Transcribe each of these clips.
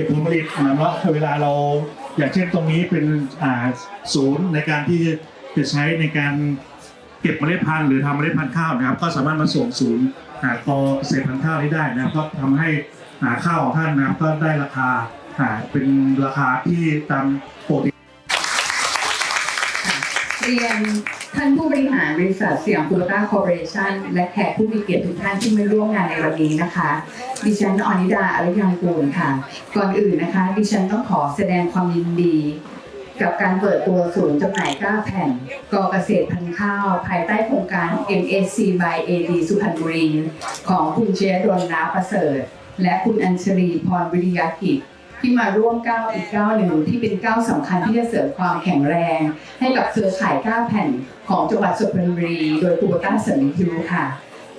ก็บผลผลิตนะเนาะเวลาเราอย่างเช่นตรงนี้เป็นอ่าศูนย์ในการที่จะใช้ในการเก็บเมล็ดพันธุ์หรือทำเมล็ดพันธุ์ข้าวนะครับ ก็สามารถมาส่งศูนย์หากอเกษตรพันธุ์ข้าวนี้ได้นะครับก็ทำให้หาข้าวของท่านนะครับก็ได้ราคาหาเป็นราคาที่ตามปกติ เรียนท่านผู้บริหารบริษัทเสียงคูลต้าคอร์ปอเรชั่นและแขกผู้มีเกียรติทุกท่านที่มาร่วมงานในวันนี้นะคะ ดิฉันอนิดาอริยังกูลค่ะ ก่อนอื่นนะคะ ดิฉันต้องขอแสดงความยินดี กับการเปิดตัวศูนย์จำหน่ายก้าแผ่นกอเกษตรพันธุ์ข้าว ภายใต้โครงการ MSC by AD สุพรรณบุรี ของคุณเชยดลนาประเสริฐ และคุณอัญชลีพรวิริยกิจ ที่มาร่วมก้าวอีกก้าวหนึ่งที่เป็นก้าวสำคัญที่จะเสริมความแข็งแรง ให้กับเครือข่ายก้าวแผ่นของจังหวัดสุพรรณบุรี โดยคูโบต้าเสริมคิวค่ะ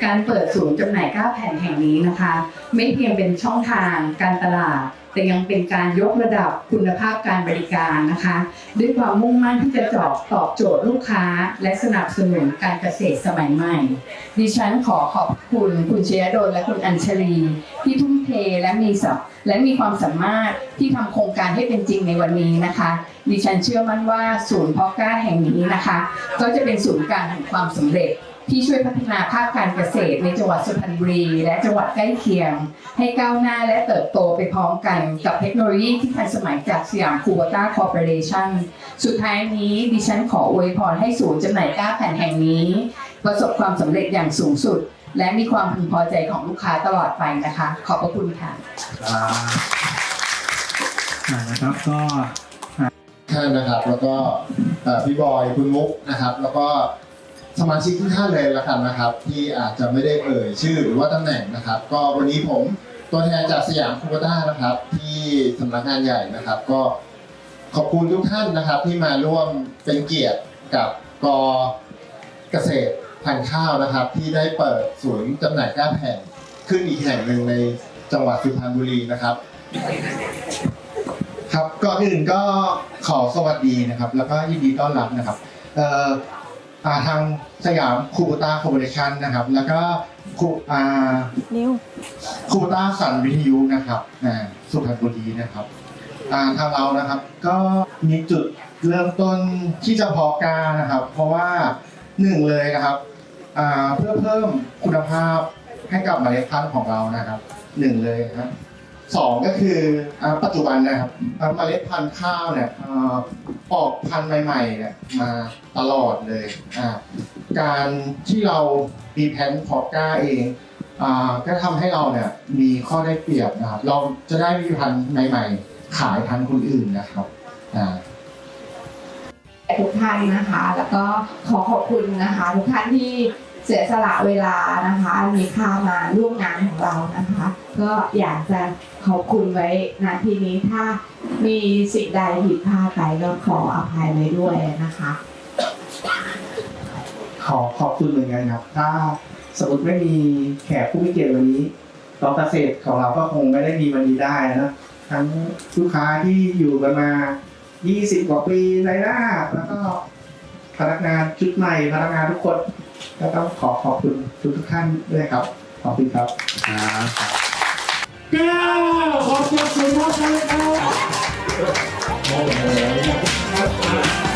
การเปิดศูนย์จำหน่ายก้าวแผ่นแห่งนี้นะคะ ไม่เพียงเป็นช่องทางการตลาด แต่ยังเป็นการยกระดับคุณภาพการบริการนะคะ ด้วยความมุ่งมั่นที่จะจอบตอบโจทย์ลูกค้า และสนับสนุนการเกษตรสมัยใหม่ ดิฉันขอขอบคุณคุณเชยดลและคุณอัญชลีที่ทุ่มเทและมีสับและมีความสามารถที่ทำโครงการให้เป็นจริงในวันนี้นะคะ ดิฉันเชื่อมั่นว่าศูนย์พาะกล้าแห่งนี้นะคะ ก็จะเป็นศูนย์กลางแห่งความสำเร็จ ที่ช่วยพัฒนาภาคการเกษตรในจังหวัดสุพรรณบุรี และจังหวัดใกล้เคียง ให้ก้าวหน้าและเติบโตไปพร้อมกันกับเทคโนโลยีที่ทันสมัยจากสยามคูโบต้าคอร์ปอเรชั่นสุดท้ายนี้ดิฉันขออวยพรให้ศูนย์จำหน่ายก้าแผ่นแห่งนี้ ประสบความสำเร็จอย่างสูงสุด และมีความพึงพอใจของลูกค้าตลอดไปนะคะ ขอบพระคุณค่ะอ่าอ่านะครับก็ท่านนะครับแล้วก็เอ่อพี่บอยคุณมุกนะครับ แล้วก็ สมาชิกทุกท่านเลยละกันนะครับ ที่อาจจะไม่ได้เอ่ยชื่อหรือว่าตำแหน่งนะครับ ก็วันนี้ผมตัวแทนจากสยามคูเบต้านะครับ ที่สำนักงานใหญ่นะครับ ก็ขอบคุณทุกท่านนะครับ ที่มาร่วมเป็นเกียรติกับกเกษตรพันข้าวนะครับ ที่ได้เปิดศูนย์จำหน่ายกล้าแผ่นขึ้นอีกแห่งหนึ่งในจังหวัดสุพรรณบุรีนะครับ ครับก่อนอื่นก็ขอสวัสดีนะครับ แล้วก็ยินดีต้อนรับนะครับเอ่อ ทางสยามคูบูต้าคอร์ปอเรชันนะครับ แล้วก็คูอ่านิ้วคูบูต้าสันวิทยุนะครับอ่าสุพรรณบุรีนะครับอ่าทางเรานะครับก็มีจุดเริ่มต้นที่จะเพาะกล้านะครับ เพราะว่าหนึ่งเลยนะครับอ่าเพื่อเพิ่มคุณภาพให้กับเมล็ดพันธุ์ของเรานะครับหนึ่งเลยนะครับ สองก็คือปัจจุบันนะครับเมล็ดพันธุ์ข้าวเนี่ยออกพันธุ์ใหม่ๆเนี่ยมาตลอดเลยการที่เรามีแผนพาะกล้าเองอก็ทำให้เราเนี่ยมีข้อได้เปรียบนะครับเราจะได้มีพันธุ์ใหม่ ๆ ขายพันคนอื่นนะครับทุกท่านนะคะ แล้วก็ขอขอบคุณนะคะ ทุกท่านที่เสียสละเวลานะคะ มีค่ามาร่วมงานของเรานะคะ ก็อยากจะขอบคุณไว้ณที่นี้ถ้ามีสิ่งใดผิดพลาดไปก็ขออภัยไว้ด้วยนะคะ ขอขอบคุณเหมือนกันครับ ถ้าสมมติไม่มีแขกผู้มีเกียรติวันนี้เราเกษตรของเราก็คงไม่ได้มีวันนี้ได้นะทั้งลูกค้าที่อยู่กันมา 20 กว่าปีในหน้า แล้วก็พนักงานชุดใหม่พนักงานทุกคนก็ต้องขอขอบคุณทุกทุกๆท่านด้วยครับ ขอบคุณครับ แก้วขอบคุณมากเลยครับ